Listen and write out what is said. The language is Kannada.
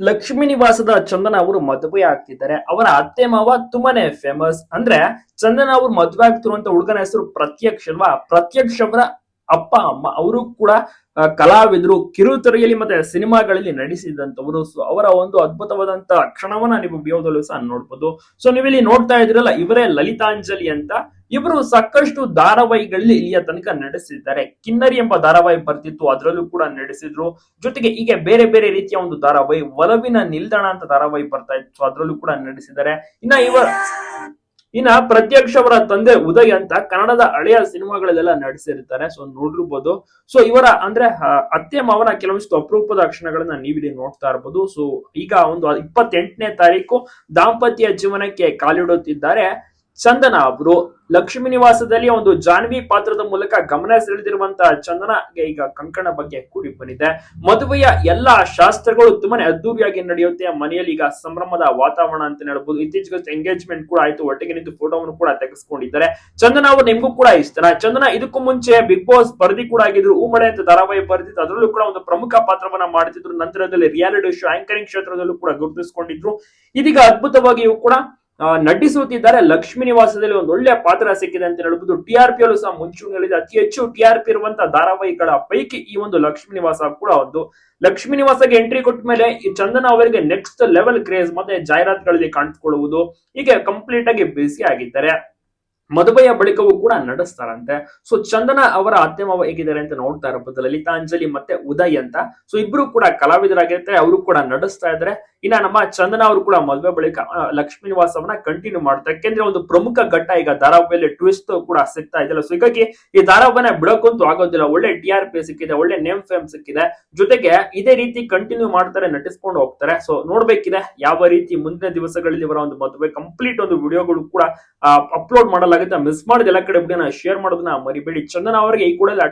ಲಕ್ಷ್ಮೀ ನಿವಾಸದ ಚಂದನ ಅವರು ಮದುವೆ ಆಗ್ತಿದ್ದಾರೆ. ಅವರ ಅತ್ತೆ ಮಾವ ತುಂಬಾನೇ ಫೇಮಸ್ ಅಂದ್ರೆ ಚಂದನ ಅವರು ಮದುವೆ ಆಗ್ತಿರುವಂತ ಹುಡುಗನ ಹೆಸರು ಪ್ರತ್ಯಕ್ಷ ಅಲ್ವಾ? ಪ್ರತ್ಯಕ್ಷ ಅವರ ಅಪ್ಪ, ಅಮ್ಮ, ಅವರು ಕೂಡ ಕಲಾವಿದರು, ಕಿರುತೆರೆಯಲ್ಲಿ ಮತ್ತೆ ಸಿನಿಮಾಗಳಲ್ಲಿ ನಟಿಸಿದಂತವರು ಸೊ ಅವರ ಒಂದು ಅದ್ಭುತವಾದಂತ ಕ್ಷಣವನ್ನ ನೀವು ವಿಡಿಯೋದಲ್ಲೂ ಸಹ ನೋಡ್ಬೋದು. ಸೊ ನೀವಿಲ್ಲಿ ನೋಡ್ತಾ ಇದ್ರಲ್ಲ ಇವರೇ ಲಲಿತಾಂಜಲಿ ಅಂತ ಇವರು ಸಾಕಷ್ಟು ಧಾರಾವಾಹಿಗಳಲ್ಲಿ ಇಲ್ಲಿಯ ತನಕ ನಡೆಸಿದ್ದಾರೆ. ಕಿನ್ನರಿ ಎಂಬ ಧಾರಾವಾಹಿ ಬರ್ತಿತ್ತು, ಅದರಲ್ಲೂ ಕೂಡ ನಡೆಸಿದ್ರು. ಜೊತೆಗೆ ಹೀಗೆ ಬೇರೆ ಬೇರೆ ರೀತಿಯ ಒಂದು ಧಾರಾವಾಹಿ, ಒಲವಿನ ನಿಲ್ದಾಣ ಅಂತ ಧಾರಾವಾಹಿ ಬರ್ತಾ ಇತ್ತು, ಅದರಲ್ಲೂ ಕೂಡ ನಡೆಸಿದ್ದಾರೆ. ಇನ್ನ ಇವ, ಇನ್ನ ಪ್ರತ್ಯಕ್ಷ ಅವರ ತಂದೆ ಉದಯ್ ಅಂತ ಕನ್ನಡದ ಹಳೆಯ ಸಿನಿಮಾಗಳಲ್ಲೆಲ್ಲ ನಡೆಸಿರ್ತಾರೆ ಸೊ ನೋಡಿರ್ಬೋದು. ಸೊ ಇವರ ಅಂದ್ರೆ ಅತ್ತೆ ಮಾವನ ಕೆಲವಷ್ಟು ಅಪರೂಪದ ಕ್ಷಣಗಳನ್ನ ನೀವಿಲ್ಲಿ ನೋಡ್ತಾ ಇರ್ಬೋದು. ಸೊ ಈಗ ಒಂದು ಇಪ್ಪತ್ತೆಂಟನೇ ತಾರೀಕು ದಾಂಪತ್ಯ ಜೀವನಕ್ಕೆ ಕಾಲಿಡುತ್ತಿದ್ದಾರೆ. ಚಂದನ. ಅವರು ಲಕ್ಷ್ಮೀ ನಿವಾಸದಲ್ಲಿ ಒಂದು ಜಾನ್ವಿ ಪಾತ್ರದ ಮೂಲಕ ಗಮನ ಸೆಳೆದಿರುವಂತಹ ಚಂದನ ಈಗ ಕಂಕಣ ಬಗ್ಗೆ ಕೂಡಿ ಬಂದಿದೆ. ಮದುವೆಯ ಎಲ್ಲಾ ಶಾಸ್ತ್ರಗಳು ತುಂಬಾನೇ ಅದ್ದೂರಿಯಾಗಿ ನಡೆಯುತ್ತೆ. ಮನೆಯಲ್ಲಿ ಈಗ ಸಂಭ್ರಮದ ವಾತಾವರಣ ಅಂತ ಹೇಳ್ಬೋದು. ಇತ್ತೀಚೆಗೆ ಎಂಗೇಜ್ಮೆಂಟ್ ಕೂಡ ಆಯ್ತು. ಒಟ್ಟಿಗೆ ನಿಂತು ಫೋಟೋವನ್ನು ಕೂಡ ತೆಗೆಸ್ಕೊಂಡಿದ್ದಾರೆ. ಚಂದನ ಅವರು ನಿಮಗೂ ಕೂಡ ಇಷ್ಟನ ಚಂದನ ಇದಕ್ಕೂ ಮುಂಚೆ ಬಿಗ್ ಬಾಸ್ ಸ್ಪರ್ಧಿ ಕೂಡ ಆಗಿದ್ರು. ಉಮಡೆ ಅಂತ ಧಾರಾವಾಹಿ ಬರ್ದಿತ್ತು. ಅದರಲ್ಲೂ ಕೂಡ ಒಂದು ಪ್ರಮುಖ ಪಾತ್ರವನ್ನ ಮಾಡ್ತಿದ್ರು. ನಂತರದಲ್ಲಿ ರಿಯಾಲಿಟಿ ಶೋ ಆಂಕರಿಂಗ್ ಕ್ಷೇತ್ರದಲ್ಲೂ ಕೂಡ ಗುರುತಿಸಿಕೊಂಡಿದ್ರು. ಇದೀಗ ಅದ್ಭುತವಾಗಿಯೂ ಕೂಡ ನಟಿಸುತ್ತಿದ್ದಾರೆ. ಲಕ್ಷ್ಮಿ ನಿವಾಸದಲ್ಲಿ ಒಂದು ಒಳ್ಳೆ ಪಾತ್ರ ಸಿಕ್ಕಿದೆ ಅಂತ ಹೇಳ್ಬೋದು. ಟಿ ಆರ್ ಪಿ ಅಲ್ಲೂ ಸಹ ಮುಂಚೂಣಿಯಲ್ಲಿದೆ ಅತಿ ಹೆಚ್ಚು ಟಿ ಆರ್ ಪಿ ಇರುವಂತಹ ಧಾರಾವಾಹಿಗಳ ಪೈಕಿ ಈ ಒಂದು ಲಕ್ಷ್ಮಿ ನಿವಾಸ ಕೂಡ ಒಂದು. ಲಕ್ಷ್ಮೀ ನಿವಾಸಗೆ ಎಂಟ್ರಿ ಕೊಟ್ಟ ಮೇಲೆ ಈ ಚಂದನ ಅವರಿಗೆ ನೆಕ್ಸ್ಟ್ ಲೆವೆಲ್ ಕ್ರೇಜ್ ಮತ್ತೆ ಜಾಹೀರಾತುಗಳಲ್ಲಿ ಕಾಣಿಸ್ಕೊಳ್ಳುವುದು. ಹೀಗೆ ಕಂಪ್ಲೀಟ್ ಆಗಿ ಬಿಸಿ ಆಗಿದ್ದಾರೆ. ಮದುವೆಯ ಬಳಿಕವೂ ಕೂಡ ನಡೆಸ್ತಾರಂತೆ. ಸೊ ಚಂದನ ಅವರ ಅತ್ತೆ ಮಾವ ಹೇಗಿದ್ದಾರೆ ಅಂತ ನೋಡ್ತಾ ಇರಬಹುದು ಲಲಿತಾಂಜಲಿ ಮತ್ತೆ ಉದಯ್ ಅಂತ. ಸೊ ಇಬ್ರು ಕೂಡ ಕಲಾವಿದರಾಗಿರ್ತಾರೆ, ಅವರು ಕೂಡ ನಡೆಸ್ತಾ ಇದ್ದಾರೆ. ಇನ್ನ ನಮ್ಮ ಚಂದನ ಅವರು ಕೂಡ ಮದುವೆ ಬಳಿಕ ಲಕ್ಷ್ಮೀ ನಿವಾಸವನ್ನ ಕಂಟಿನ್ಯೂ ಮಾಡ್ತಾರೆ ಯಾಕೆಂದ್ರೆ ಒಂದು ಪ್ರಮುಖ ಘಟ್ಟ ಈಗ ಧಾರಾವಾಹಿಯಲ್ಲಿ ಟ್ವಿಸ್ಟ್ ಕೂಡ ಸಿಗ್ತಾ ಇದೆಯಲ್ಲ. ಸೊ ಹೀಗಾಗಿ ಈ ಧಾರಾವಾಹಿನ ಬಿಡಕ್ಕಂತೂ ಆಗೋದಿಲ್ಲ. ಒಳ್ಳೆ ಟಿ ಆರ್ ಪಿ ಸಿಕ್ಕಿದೆ, ಒಳ್ಳೆ ನೇಮ್ ಫೇಮ್ ಸಿಕ್ಕಿದೆ. ಜೊತೆಗೆ ಇದೇ ರೀತಿ ಕಂಟಿನ್ಯೂ ಮಾಡ್ತಾರೆ, ನಟಿಸ್ಕೊಂಡು ಹೋಗ್ತಾರೆ. ಸೊ ನೋಡ್ಬೇಕಿದೆ ಯಾವ ರೀತಿ ಮುಂದಿನ ದಿವಸಗಳಲ್ಲಿ ಬರೋ ಒಂದು ಮದುವೆ ಕಂಪ್ಲೀಟ್ ಒಂದು ವಿಡಿಯೋಗಳು ಕೂಡ ಅಪ್ಲೋಡ್ ಮಾಡಲಾಗುತ್ತೆ ಮಿಸ್ ಮಾಡಿದ ಎಲ್ಲ ಕಡೆ ವಿಡಿಯೋನ ಶೇರ್ ಮಾಡೋದನ್ನ ಮರಿಬೇಡಿ. ಚಂದನ ಅವರಿಗೆ ಈ ಕೂಡಲೇ